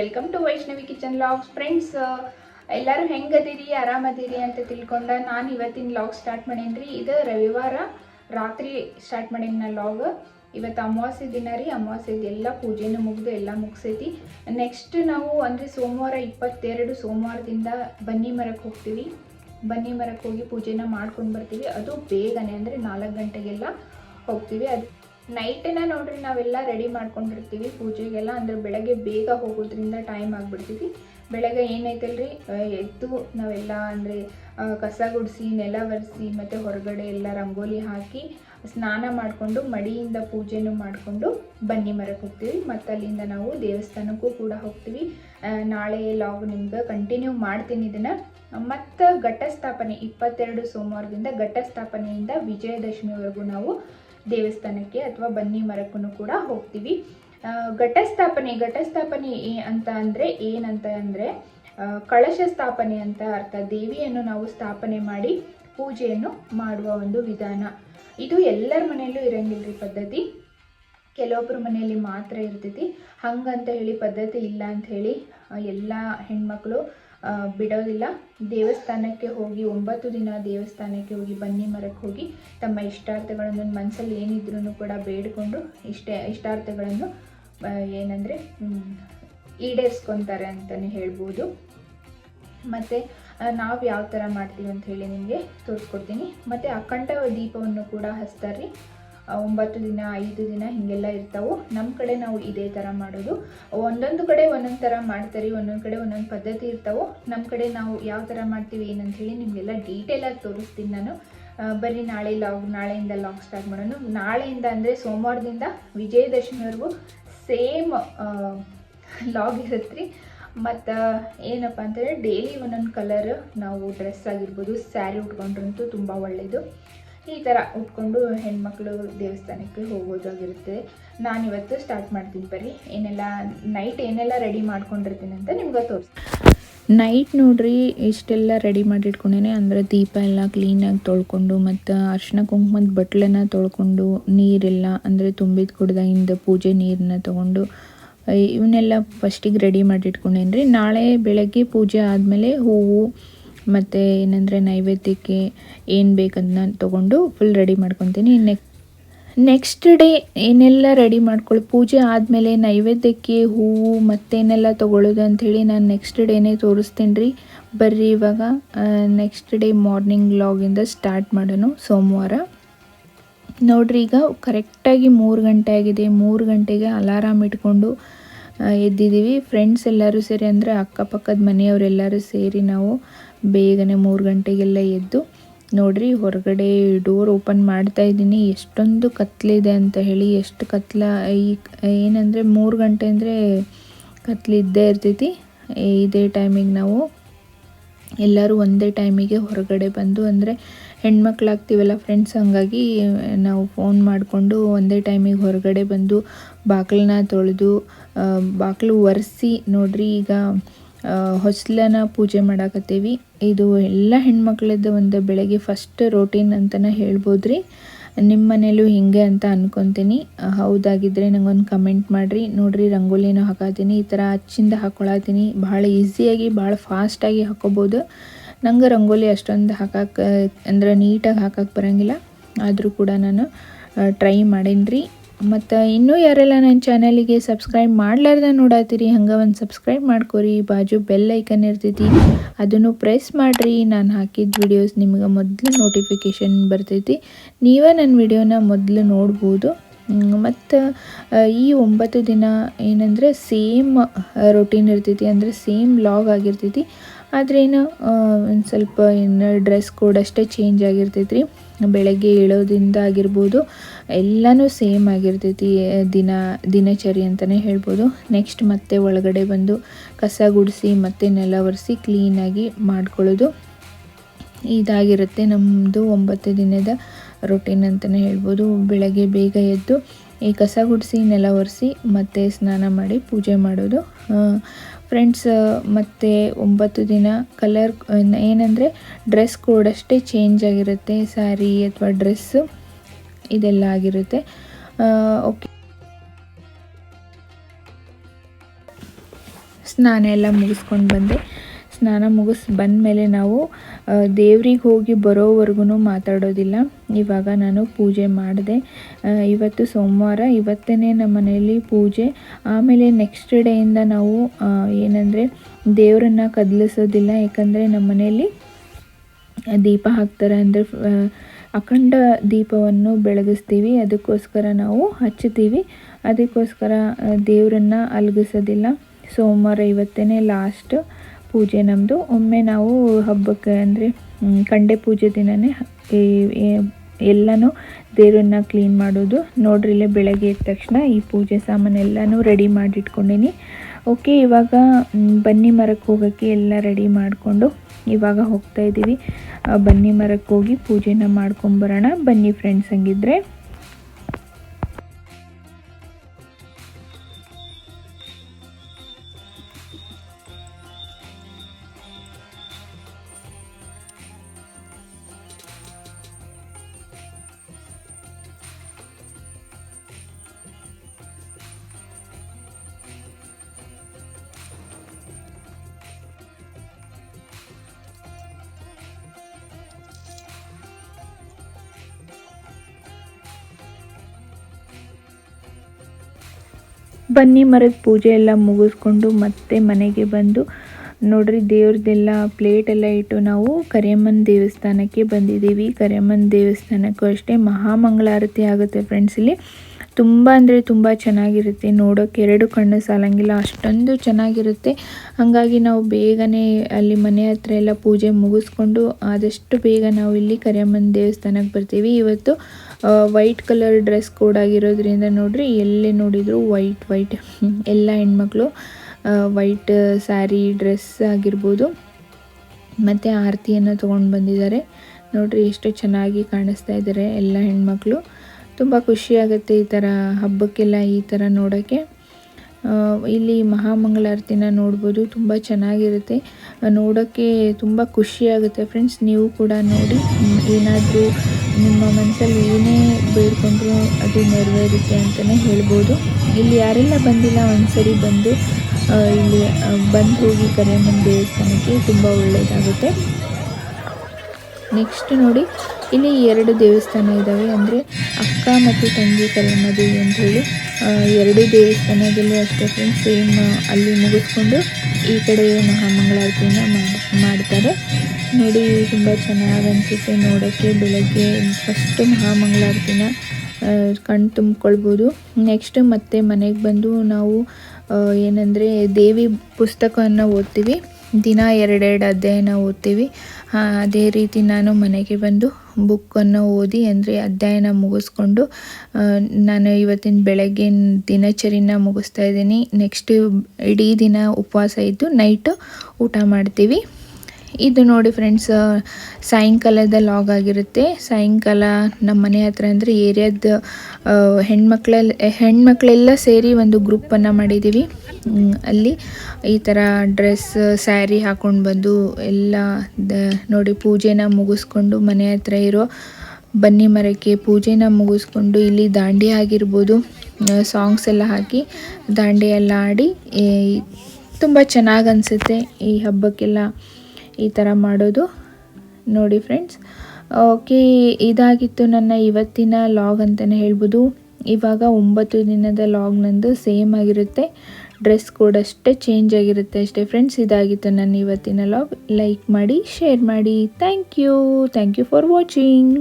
Welcome to Vaishnavi kitchen logs friends ಎಲ್ಲರೂ ಹೆಂಗದಿರಿ, ಆರಾಮದಿರಿ ಅಂತ ತಿಳ್ಕೊಂಡ ನಾನು ಇವತ್ತಿನ ಲಾಗ್ ಸ್ಟಾರ್ಟ್ ಮಾಡೇನ್ರಿ. ಇದು ರವಿವಾರ ರಾತ್ರಿ ಸ್ಟಾರ್ಟ್ ಮಾಡೇನಿ ನಾ ಲಾಗ್ ಇವತ್ತು ಅಮಾವಾಸ್ಯ ದಿನ ರೀ. ಅಮಾವಾಸ್ಯದ ಎಲ್ಲ ಪೂಜೆನೂ ಮುಗಿದು ಎಲ್ಲ ಮುಗಿಸೈತಿ. ನೆಕ್ಸ್ಟ್ ನಾವು ಅಂದರೆ ಸೋಮವಾರ ಇಪ್ಪತ್ತೆರಡು ಸೋಮವಾರದಿಂದ ಬನ್ನಿ ಮರಕ್ಕೆ ಹೋಗ್ತೀವಿ. ಬನ್ನಿ ಮರಕ್ಕೆ ಹೋಗಿ ಪೂಜೆನ ಮಾಡ್ಕೊಂಡು ಬರ್ತೀವಿ. ಅದು ಬೇಗನೆ ಅಂದರೆ ನಾಲ್ಕು ಗಂಟೆಗೆಲ್ಲ ಹೋಗ್ತೀವಿ. ಅದು ನೈಟನ್ನ ನೋಡ್ರಿ ನಾವೆಲ್ಲ ರೆಡಿ ಮಾಡ್ಕೊಂಡಿರ್ತೀವಿ ಪೂಜೆಗೆಲ್ಲ, ಅಂದ್ರೆ ಬೆಳಗ್ಗೆ ಬೇಗ ಹೋಗೋದ್ರಿಂದ ಟೈಮ್ ಆಗಿಬಿಡ್ತೀವಿ ಬೆಳಗ್ಗೆ ಏನೈತಲ್ರಿ ಎದ್ದು ನಾವೆಲ್ಲ, ಅಂದರೆ ಕಸ ಗುಡಿಸಿ, ನೆಲ ಒರೆಸಿ, ಮತ್ತು ಹೊರಗಡೆ ಎಲ್ಲ ರಂಗೋಲಿ ಹಾಕಿ ಸ್ನಾನ ಮಾಡಿಕೊಂಡು ಮಡಿಯಿಂದ ಪೂಜೆನೂ ಮಾಡಿಕೊಂಡು ಬನ್ನಿ ಮರಕ್ಕೆ ಹೋಗ್ತೀವಿ. ಮತ್ತು ಅಲ್ಲಿಂದ ನಾವು ದೇವಸ್ಥಾನಕ್ಕೂ ಕೂಡ ಹೋಗ್ತೀವಿ. ನಾಳೆ ಲಾಗ್ ನಿಮ್ಗೆ ಕಂಟಿನ್ಯೂ ಮಾಡ್ತೀನಿ ಇದನ್ನು. ಮತ್ತು ಘಟಸ್ಥಾಪನೆ, ಇಪ್ಪತ್ತೆರಡು ಸೋಮವಾರದಿಂದ ಘಟಸ್ಥಾಪನೆಯಿಂದ ವಿಜಯದಶಮಿವರೆಗೂ ನಾವು ದೇವಸ್ಥಾನಕ್ಕೆ ಅಥವಾ ಬನ್ನಿ ಮರಕ್ಕೂ ಕೂಡ ಹೋಗ್ತೀವಿ. ಘಟಸ್ಥಾಪನೆ ಘಟಸ್ಥಾಪನೆ ಅಂತ ಅಂದರೆ ಏನಂತ ಅಂದರೆ ಕಳಶ ಸ್ಥಾಪನೆ ಅಂತ ಅರ್ಥ. ದೇವಿಯನ್ನು ನಾವು ಸ್ಥಾಪನೆ ಮಾಡಿ ಪೂಜೆಯನ್ನು ಮಾಡುವ ಒಂದು ವಿಧಾನ. ಇದು ಎಲ್ಲರ ಮನೆಯಲ್ಲೂ ಇರಂಗಿಲ್ರಿ ಪದ್ಧತಿ. ಕೆಲವೊಬ್ಬರ ಮನೆಯಲ್ಲಿ ಮಾತ್ರ ಇರ್ತೈತಿ. ಹಂಗಂತ ಹೇಳಿ ಪದ್ಧತಿ ಇಲ್ಲ ಅಂತ ಹೇಳಿ ಎಲ್ಲ ಹೆಣ್ಮಕ್ಳು ಬಿಡೋದಿಲ್ಲ. ದೇವಸ್ಥಾನಕ್ಕೆ ಹೋಗಿ ಒಂಬತ್ತು ದಿನ ದೇವಸ್ಥಾನಕ್ಕೆ ಹೋಗಿ ಬನ್ನಿ ಮರಕ್ಕೆ ಹೋಗಿ ತಮ್ಮ ಇಷ್ಟಾರ್ಥಗಳನ್ನು ಮನಸ್ಸಲ್ಲಿ ಏನಿದ್ರೂ ಕೂಡ ಬೇಡಿಕೊಂಡು ಇಷ್ಟ ಇಷ್ಟಾರ್ಥಗಳನ್ನು ಏನಂದರೆ ಈಡೇರಿಸ್ಕೊತಾರೆ ಅಂತಲೇ ಹೇಳ್ಬೋದು. ಮತ್ತು ನಾವು ಯಾವ ಥರ ಮಾಡ್ತೀವಿ ಅಂತ ಹೇಳಿ ನಿಮಗೆ ತೋರಿಸ್ಕೊಡ್ತೀನಿ. ಮತ್ತು ಅಖಂಡ ದೀಪವನ್ನು ಕೂಡ ಹಚ್ತಾರೆ ಒಂಬತ್ತು ದಿನ, ಐದು ದಿನ ಹೀಗೆಲ್ಲ ಇರ್ತಾವೆ. ನಮ್ಮ ಕಡೆ ನಾವು ಇದೇ ಥರ ಮಾಡೋದು. ಒಂದೊಂದು ಕಡೆ ಒಂದೊಂದು ಥರ ಮಾಡ್ತಾರೆ, ಒಂದೊಂದು ಕಡೆ ಒಂದೊಂದು ಪದ್ಧತಿ ಇರ್ತಾವೆ. ನಮ್ಮ ಕಡೆ ನಾವು ಯಾವ ಥರ ಮಾಡ್ತೀವಿ ಏನಂತ ಹೇಳಿ ನಿಮಗೆಲ್ಲ ಡೀಟೇಲಾಗಿ ತೋರಿಸ್ತೀನಿ ನಾನು. ಬರೀ ನಾಳೆ ಲಾಗ್ ನಾಳೆಯಿಂದ ಲಾಗ್ ಸ್ಟಾರ್ಟ್ ಮಾಡೋಣ. ನಾಳೆಯಿಂದ ಅಂದರೆ ಸೋಮವಾರದಿಂದ ವಿಜಯದಶಮಿವರೆಗೂ ಸೇಮ್ ಲಾಗ್ ಇರುತ್ತೆ ರೀ ಮತ್ತು ಏನಪ್ಪ ಅಂತಂದರೆ ಡೈಲಿ ಒಂದೊಂದು ಕಲರ್ ನಾವು ಡ್ರೆಸ್ ಆಗಿರ್ಬೋದು ಸ್ಯಾರಿ ಉಟ್ಕೊಂಡ್ರಂತೂ ತುಂಬ ಒಳ್ಳೆಯದು ಈ ಥರ ಉಟ್ಕೊಂಡು ಹೆಣ್ಮಕ್ಳು ದೇವಸ್ಥಾನಕ್ಕೆ ಹೋಗೋದಾಗಿರುತ್ತೆ ನಾನಿವತ್ತು ಸ್ಟಾರ್ಟ್ ಮಾಡ್ತೀನಿ ಬರ್ರಿ. ಏನೆಲ್ಲ ನೈಟ್ ಏನೆಲ್ಲ ರೆಡಿ ಮಾಡ್ಕೊಂಡಿರ್ತೀನಿ ಅಂತ ನಿಮ್ಗೆ ತೋರಿಸ್ತೀನಿ. ನೈಟ್ ನೋಡ್ರಿ, ಇಷ್ಟೆಲ್ಲ ರೆಡಿ ಮಾಡಿ ಇಟ್ಕೊಂಡೇನೆ ಅಂದರೆ ದೀಪ ಎಲ್ಲ ಕ್ಲೀನಾಗಿ ತೊಳ್ಕೊಂಡು ಮತ್ತು ಅರ್ಶಿನ ಕುಂಕುಮದ ಬಟ್ಲನ್ನ ತೊಳ್ಕೊಂಡು ನೀರೆಲ್ಲ, ಅಂದರೆ ತುಂಬಿದ ಕುಡ್ದಾಗಿಂದ ಪೂಜೆ ನೀರನ್ನ ತೊಗೊಂಡು ಇವನ್ನೆಲ್ಲ ಫಸ್ಟಿಗೆ ರೆಡಿ ಮಾಡಿಟ್ಕೊಂಡೇನ್ರಿ. ನಾಳೆ ಬೆಳಗ್ಗೆ ಪೂಜೆ ಆದಮೇಲೆ ಹೂವು ಮತ್ತು ಏನಂದರೆ ನೈವೇದ್ಯಕ್ಕೆ ಏನು ಬೇಕಂತ ತೊಗೊಂಡು ಫುಲ್ ರೆಡಿ ಮಾಡ್ಕೊತೀನಿ. ನೆಕ್ ನೆಕ್ಸ್ಟ್ ಡೇ ಏನೆಲ್ಲ ರೆಡಿ ಮಾಡ್ಕೊಳ್ಳಿ ಪೂಜೆ ಆದಮೇಲೆ ನೈವೇದ್ಯಕ್ಕೆ ಹೂವು ಮತ್ತೇನೆಲ್ಲ ತೊಗೊಳ್ಳೋದು ಅಂಥೇಳಿ ನಾನು ನೆಕ್ಸ್ಟ್ ಡೇನೇ ತೋರಿಸ್ತೀನಿ ರೀ. ಬರ್ರಿ ಇವಾಗ ನೆಕ್ಸ್ಟ್ ಡೇ ಮಾರ್ನಿಂಗ್ ಲಾಗಿಂದ ಸ್ಟಾರ್ಟ್ ಮಾಡೋಣ ಸೋಮವಾರ. ನೋಡ್ರಿ ಈಗ ಕರೆಕ್ಟಾಗಿ ಮೂರು ಗಂಟೆ ಆಗಿದೆ. ಮೂರು ಗಂಟೆಗೆ ಅಲಾರಾಮ್ ಇಟ್ಕೊಂಡು ಎದ್ದಿದ್ದೀವಿ ಫ್ರೆಂಡ್ಸ್ ಎಲ್ಲರೂ ಸೇರಿ ಅಂದರೆ ಅಕ್ಕಪಕ್ಕದ ಮನೆಯವರೆಲ್ಲರೂ ಸೇರಿ ನಾವು ಬೇಗನೆ ಮೂರು ಗಂಟೆಗೆಲ್ಲ ಎದ್ದು ನೋಡ್ರಿ ಹೊರಗಡೆ ಡೋರ್ ಓಪನ್ ಮಾಡ್ತಾ ಇದ್ದೀನಿ. ಎಷ್ಟೊಂದು ಕತ್ಲಿದೆ ಅಂತ ಹೇಳಿ, ಎಷ್ಟು ಕತ್ಲ, ಈ ಏನಂದರೆ ಮೂರು ಗಂಟೆ ಅಂದರೆ ಕತ್ಲಿದ್ದೇ ಇರ್ತೈತಿ. ಇದೇ ಟೈಮಿಗೆ ನಾವು ಎಲ್ಲರೂ ಒಂದೇ ಟೈಮಿಗೆ ಹೊರಗಡೆ ಬಂದು ಅಂದರೆ ಹೆಣ್ಮಕ್ಳಾಗ್ತೀವಲ್ಲ ಫ್ರೆಂಡ್ಸ್ ಹಂಗಾಗಿ ನಾವು ಫೋನ್ ಮಾಡಿಕೊಂಡು ಒಂದೇ ಟೈಮಿಗೆ ಹೊರಗಡೆ ಬಂದು ಬಾಗಿಲನ್ನ ತೊಳೆದು ಬಾಗಿಲು ಒರೆಸಿ ನೋಡ್ರಿ ಈಗ ಹೊಸ್ಲನ ಪೂಜೆ ಮಾಡಾಕತ್ತೀವಿ. ಇದು ಎಲ್ಲ ಹೆಣ್ಮಕ್ಳದ್ದು ಒಂದು ಬೆಳಗ್ಗೆ ಫಸ್ಟ್ ರೋಟೀನ್ ಅಂತಲೇ ಹೇಳ್ಬೋದು ರೀ ನಿಮ್ಮ ಮನೇಲೂ ಹಿಂಗೆ ಅಂತ ಅನ್ಕೊತೀನಿ. ಆ, ಹೌದಾಗಿದ್ದರೆ ನಂಗೊಂದು ಕಮೆಂಟ್ ಮಾಡಿರಿ. ನೋಡಿರಿ ರಂಗೋಲಿನೂ ಹಾಕತ್ತೀನಿ ಈ ಥರ ಹಚ್ಚಿಂದ ಹಾಕೊಳತ್ತೀನಿ ಭಾಳ ಈಸಿಯಾಗಿ ಭಾಳ ಫಾಸ್ಟಾಗಿ ಹಾಕೋಬೋದು. ನಂಗೆ ರಂಗೋಲಿ ಅಷ್ಟೊಂದು ಹಾಕಕ್ಕೆ ಅಂದ್ರೆ ನೀಟಾಗಿ ಹಾಕಕ್ಕೆ ಬರೋಂಗಿಲ್ಲ. ಆದರೂ ಕೂಡ ನಾನು ಟ್ರೈ ಮಾಡೀನಿ ರೀ ಮತ್ತು ಇನ್ನೂ ಯಾರೆಲ್ಲ ನನ್ನ ಚಾನಲಿಗೆ ಸಬ್ಸ್ಕ್ರೈಬ್ ಮಾಡ್ಲಾರ್ದ ನೋಡತ್ತೀರಿ ಹಂಗೆ ಒಂದು ಸಬ್ಸ್ಕ್ರೈಬ್ ಮಾಡ್ಕೊರಿ, ಬಾಜು ಬೆಲ್ ಐಕನ್ ಇರ್ತೈತಿ, ಅದನ್ನು ಪ್ರೆಸ್ ಮಾಡಿರಿ, ನಾನು ಹಾಕಿದ ವಿಡಿಯೋಸ್ ನಿಮ್ಗೆ ಮೊದಲು ನೋಟಿಫಿಕೇಷನ್ ಬರ್ತೈತಿ, ನೀವೇ ನನ್ನ ವಿಡಿಯೋನ ಮೊದಲು ನೋಡ್ಬೋದು. ಮತ್ತು ಈ ಒಂಬತ್ತು ದಿನ ಏನಂದರೆ ಸೇಮ್ ರೊಟೀನ್ ಇರ್ತೈತಿ, ಅಂದರೆ ಸೇಮ್ ಲಾಗ್ ಆಗಿರ್ತೈತಿ ಆದರೆ ಏನು ಒಂದು ಸ್ವಲ್ಪ ಏನು ಡ್ರೆಸ್ ಕೋಡ್ ಅಷ್ಟೇ ಚೇಂಜ್ ಆಗಿರ್ತೈತಿ ರೀ ಬೆಳಗ್ಗೆ ಏಳೋದ್ರಿಂದ ಆಗಿರ್ಬೋದು, ಎಲ್ಲನೂ ಸೇಮ್ ಆಗಿರ್ತೈತಿ ದಿನ, ದಿನಚರಿ ಅಂತಲೇ ಹೇಳ್ಬೋದು. ನೆಕ್ಸ್ಟ್ ಮತ್ತೆ ಒಳಗಡೆ ಬಂದು ಕಸ ಗುಡಿಸಿ ಮತ್ತೆ ನೆಲ ಒರೆಸಿ ಕ್ಲೀನಾಗಿ ಮಾಡ್ಕೊಳ್ಳೋದು. ಇದಾಗಿರುತ್ತೆ ನಮ್ಮದು ಒಂಬತ್ತು ದಿನದ ರೊಟೀನ್ ಅಂತಲೇ ಹೇಳ್ಬೋದು. ಬೆಳಗ್ಗೆ ಬೇಗ ಎದ್ದು ಈ ಕಸ ಗುಡಿಸಿ, ನೆಲ ಒರೆಸಿ ಮತ್ತೆ ಸ್ನಾನ ಮಾಡಿ ಪೂಜೆ ಮಾಡೋದು. ಫ್ರೆಂಡ್ಸ್ ಮತ್ತು ಒಂಬತ್ತು ದಿನ ಕಲರ್ ಏನಂದರೆ ಡ್ರೆಸ್ ಕೋಡ್ ಅಷ್ಟೇ ಚೇಂಜ್ ಆಗಿರುತ್ತೆ ಸ್ಯಾರಿ ಅಥವಾ ಡ್ರೆಸ್ಸು ಇದೆಲ್ಲ ಆಗಿರುತ್ತೆ. ಓಕೆ ಸ್ನಾನ ಎಲ್ಲ ಮುಗಿಸ್ಕೊಂಡು ಬಂದೆ. ಸ್ನಾನ ಮುಗಿಸ್ ಬಂದಮೇಲೆ ನಾವು ದೇವ್ರಿಗೆ ಹೋಗಿ ಬರೋವರೆಗೂ ಮಾತಾಡೋದಿಲ್ಲ. ಇವಾಗ ನಾನು ಪೂಜೆ ಮಾಡಿದೆ. ಇವತ್ತು ಸೋಮವಾರ ಇವತ್ತೇ ನಮ್ಮ ಮನೆಯಲ್ಲಿ ಪೂಜೆ. ಆಮೇಲೆ ನೆಕ್ಸ್ಟ್ ಡೇಯಿಂದ ನಾವು ಏನಂದರೆ ದೇವರನ್ನು ಕದಲಿಸೋದಿಲ್ಲ. ಯಾಕಂದರೆ ನಮ್ಮ ಮನೆಯಲ್ಲಿ ದೀಪ ಹಾಕ್ತಾರೆ ಅಂದರೆ ಅಖಂಡ ದೀಪವನ್ನು ಬೆಳಗಿಸ್ತೀವಿ. ಅದಕ್ಕೋಸ್ಕರ ನಾವು ಹಚ್ಚುತ್ತೀವಿ. ಅದಕ್ಕೋಸ್ಕರ ದೇವರನ್ನು ಅಲಗಿಸೋದಿಲ್ಲ. ಸೋಮವಾರ ಇವತ್ತೇ ಲಾಸ್ಟ್ ಪೂಜೆ ನಮ್ಮದು ಒಮ್ಮೆ ನಾವು ಹಬ್ಬಕ್ಕೆ ಅಂದರೆ ಕಂಡೆ ಪೂಜೆ ದಿನವೇ ಎಲ್ಲನೂ ದೇವರನ್ನ ಕ್ಲೀನ್ ಮಾಡೋದು. ನೋಡ್ರಿ ಇಲ್ಲೇ ಬೆಳಗ್ಗೆ ಎದ್ದ ತಕ್ಷಣ ಈ ಪೂಜೆ ಸಾಮಾನೆಲ್ಲನೂ ರೆಡಿ ಮಾಡಿಟ್ಕೊಂಡೀನಿ. ಓಕೆ ಇವಾಗ ಬನ್ನಿ ಮರಕ್ಕೆ ಹೋಗೋಕ್ಕೆ ಎಲ್ಲ ರೆಡಿ ಮಾಡಿಕೊಂಡು ಇವಾಗ ಹೋಗ್ತಾ ಇದ್ದೀವಿ ಬನ್ನಿ ಮರಕ್ಕೆ ಹೋಗಿ ಪೂಜೆನ ಮಾಡ್ಕೊಂಬರೋಣ ಬನ್ನಿ ಫ್ರೆಂಡ್ಸ್ ಹಂಗಿದ್ರೆ. ಬನ್ನಿ ಮರದ ಪೂಜೆ ಎಲ್ಲ ಮುಗಿಸ್ಕೊಂಡು ಮತ್ತೆ ಮನೆಗೆ ಬಂದು. ನೋಡ್ರಿ, ದೇವ್ರದ್ದೆಲ್ಲ ಪ್ಲೇಟ್ ಎಲ್ಲ ಇಟ್ಟು ನಾವು ಕರಿಯಮ್ಮನ ದೇವಸ್ಥಾನಕ್ಕೆ ಬಂದಿದ್ದೀವಿ. ಕರಿಯಮ್ಮನ ದೇವಸ್ಥಾನಕ್ಕೂ ಅಷ್ಟೇ ಮಹಾಮಂಗಳಾರತಿ ಆಗುತ್ತೆ ಫ್ರೆಂಡ್ಸ್ ಇಲ್ಲಿ. ತುಂಬ ಅಂದರೆ ತುಂಬ ಚೆನ್ನಾಗಿರುತ್ತೆ. ನೋಡೋಕೆ ಎರಡು ಕಣ್ಣು ಸಾಲಂಗಿಲ್ಲ, ಅಷ್ಟೊಂದು ಚೆನ್ನಾಗಿರುತ್ತೆ. ಹಾಗಾಗಿ ನಾವು ಬೇಗನೆ ಅಲ್ಲಿ ಮನೆ ಹತ್ರ ಎಲ್ಲ ಪೂಜೆ ಮುಗಿಸ್ಕೊಂಡು ಆದಷ್ಟು ಬೇಗ ನಾವು ಇಲ್ಲಿ ಕರಿಯಮ್ಮನ ದೇವಸ್ಥಾನಕ್ಕೆ ಬರ್ತೀವಿ. ಇವತ್ತು ವೈಟ್ ಕಲರ್ ಡ್ರೆಸ್ ಕೋಡ್ ಆಗಿರೋದ್ರಿಂದ ನೋಡ್ರಿ, ಎಲ್ಲೇ ನೋಡಿದರೂ ವೈಟ್ ವೈಟ್ ಎಲ್ಲ ಹೆಣ್ಮಕ್ಳು ವೈಟ್ ಸ್ಯಾರಿ ಡ್ರೆಸ್ ಆಗಿರ್ಬೋದು. ಮತ್ತು ಆರತಿಯನ್ನು ತೊಗೊಂಡು ಬಂದಿದ್ದಾರೆ. ನೋಡ್ರಿ, ಎಷ್ಟು ಚೆನ್ನಾಗಿ ಕಾಣಿಸ್ತಾ ಇದ್ದಾರೆ ಎಲ್ಲ ಹೆಣ್ಮಕ್ಳು. ತುಂಬ ಖುಷಿಯಾಗುತ್ತೆ ಈ ಥರ ಹಬ್ಬಕ್ಕೆಲ್ಲ ಈ ಥರ ನೋಡೋಕ್ಕೆ. ಇಲ್ಲಿ ಮಹಾಮಂಗಳಾರತಿನ ನೋಡ್ಬೋದು, ತುಂಬ ಚೆನ್ನಾಗಿರುತ್ತೆ. ನೋಡೋಕ್ಕೆ ತುಂಬ ಖುಷಿಯಾಗುತ್ತೆ ಫ್ರೆಂಡ್ಸ್, ನೀವು ಕೂಡ ನೋಡಿ. ಏನಾದರೂ ನಿಮ್ಮ ಮನಸ್ಸಲ್ಲಿ ಏನೇ ಬೇಡ್ಕೊಂಡ್ರೂ ಅದು ನೆರವೇರುತ್ತೆ ಅಂತಲೇ ಹೇಳ್ಬೋದು. ಇಲ್ಲಿ ಯಾರೆಲ್ಲ ಬಂದಿಲ್ಲ, ಒಂದ್ಸರಿ ಬಂದು ಇಲ್ಲಿ ಬಂದು ಹೋಗಿ ಕರಿಯಮ್ಮನ ದೇವಸ್ಥಾನಕ್ಕೆ ತುಂಬ ಒಳ್ಳೆಯದಾಗುತ್ತೆ ನೆಕ್ಸ್ಟ್ ನೋಡಿ. ಇಲ್ಲಿ ಎರಡು ದೇವಸ್ಥಾನ ಇದಾವೆ. ಅಂದರೆ ಅಕ್ಕ ಮತ್ತು ತಂಗಿ ಕರಿಯಮ್ಮ ಅಂತ ಹೇಳಿ. ಎರಡು ದೇವಸ್ಥಾನದಲ್ಲೂ ಅಷ್ಟೇ ಫ್ರೆಂಡ್ಸ್ ಸೇಮ್ ಅಲ್ಲಿ ಮುಗಿಸ್ಕೊಂಡು ಈ ಕಡೆ ಮಹಾಮಂಗಳಾರತಿನ ಮಾಡಿ, ಮಾಡ್ತಾರೆ. ನೋಡಿ, ತುಂಬ ಚೆನ್ನಾಗಿ ಅನಿಸುತ್ತೆ ನೋಡೋಕ್ಕೆ, ಬೆಳಗ್ಗೆ ಫಸ್ಟ್ ಮಹಾಮಂಗಳಾರತಿನ ಕಣ್ಣು ತುಂಬಿಕೊಳ್ಬೋದು. ನೆಕ್ಸ್ಟ್ ಮತ್ತೆ ಮನೆಗೆ ಬಂದು ನಾವು ಏನಂದರೆ ದೇವಿ ಪುಸ್ತಕವನ್ನು ಓದ್ತೀವಿ. ದಿನ ಎರಡೆರಡು ಅಧ್ಯಾಯನ ಓದ್ತೀವಿ. ಅದೇ ರೀತಿ ನಾನು ಮನೆಗೆ ಬಂದು ಬುಕ್ಕನ್ನು ಓದಿ ಅಂದರೆ ಅಧ್ಯಾಯನ ಮುಗಿಸ್ಕೊಂಡು ನಾನು ಇವತ್ತಿನ ಬೆಳಗ್ಗೆ ದಿನಚರಿನ ಮುಗಿಸ್ತಾ ಇದ್ದೀನಿ. ನೆಕ್ಸ್ಟ್ ಇಡೀ ದಿನ ಉಪವಾಸ ಇದ್ದು ನೈಟು ಊಟ ಮಾಡ್ತೀವಿ. ಇದು ನೋಡಿ ಫ್ರೆಂಡ್ಸ್ ಸಾಯಂಕಾಲದ ಲಾಗ್ ಆಗಿರುತ್ತೆ. ಸಾಯಂಕಾಲ ನಮ್ಮ ಮನೆ ಹತ್ರ ಅಂದರೆ ಏರಿಯಾದ ಹೆಣ್ಮಕ್ಳಲ್ಲಿ ಹೆಣ್ಮಕ್ಳೆಲ್ಲ ಸೇರಿ ಒಂದು ಗ್ರೂಪನ್ನು ಮಾಡಿದ್ದೀವಿ. ಅಲ್ಲಿ ಈ ಥರ ಡ್ರೆಸ್ ಸ್ಯಾರಿ ಹಾಕ್ಕೊಂಡು ಬಂದು ಎಲ್ಲ ನೋಡಿ ಪೂಜೆನ ಮುಗಿಸ್ಕೊಂಡು ಮನೆ ಹತ್ರ ಇರೋ ಬನ್ನಿ ಮರಕ್ಕೆ ಪೂಜೆನ ಮುಗಿಸ್ಕೊಂಡು ಇಲ್ಲಿ ದಾಂಡಿ ಆಗಿರ್ಬೋದು. ಸಾಂಗ್ಸ್ ಎಲ್ಲ ಹಾಕಿ ದಾಂಡಿ ಎಲ್ಲ ಆಡಿ ತುಂಬ ಚೆನ್ನಾಗಿ ಅನಿಸುತ್ತೆ ಈ ಹಬ್ಬಕ್ಕೆಲ್ಲ ಈ ಥರ ಮಾಡೋದು. ನೋಡಿ ಫ್ರೆಂಡ್ಸ್ ಓಕೆ, ಇದಾಗಿತ್ತು ನನ್ನ ಇವತ್ತಿನ ಲಾಗ್ ಅಂತಲೇ ಹೇಳ್ಬೋದು. ಇವಾಗ ಒಂಬತ್ತು ದಿನದ ಲಾಗ್ ನಂದು ಸೇಮ್ ಆಗಿರುತ್ತೆ. ಡ್ರೆಸ್ ಕೋಡ್ ಅಷ್ಟೇ ಚೇಂಜ್ ಆಗಿರುತ್ತೆ ಅಷ್ಟೇ. ಫ್ರೆಂಡ್ಸ್ ಇದಾಗಿತ್ತು ನನ್ನ ಇವತ್ತಿನ ಲಾಗ್ ಲೈಕ್ ಮಾಡಿ ಶೇರ್ ಮಾಡಿ. Thank you thank you for watching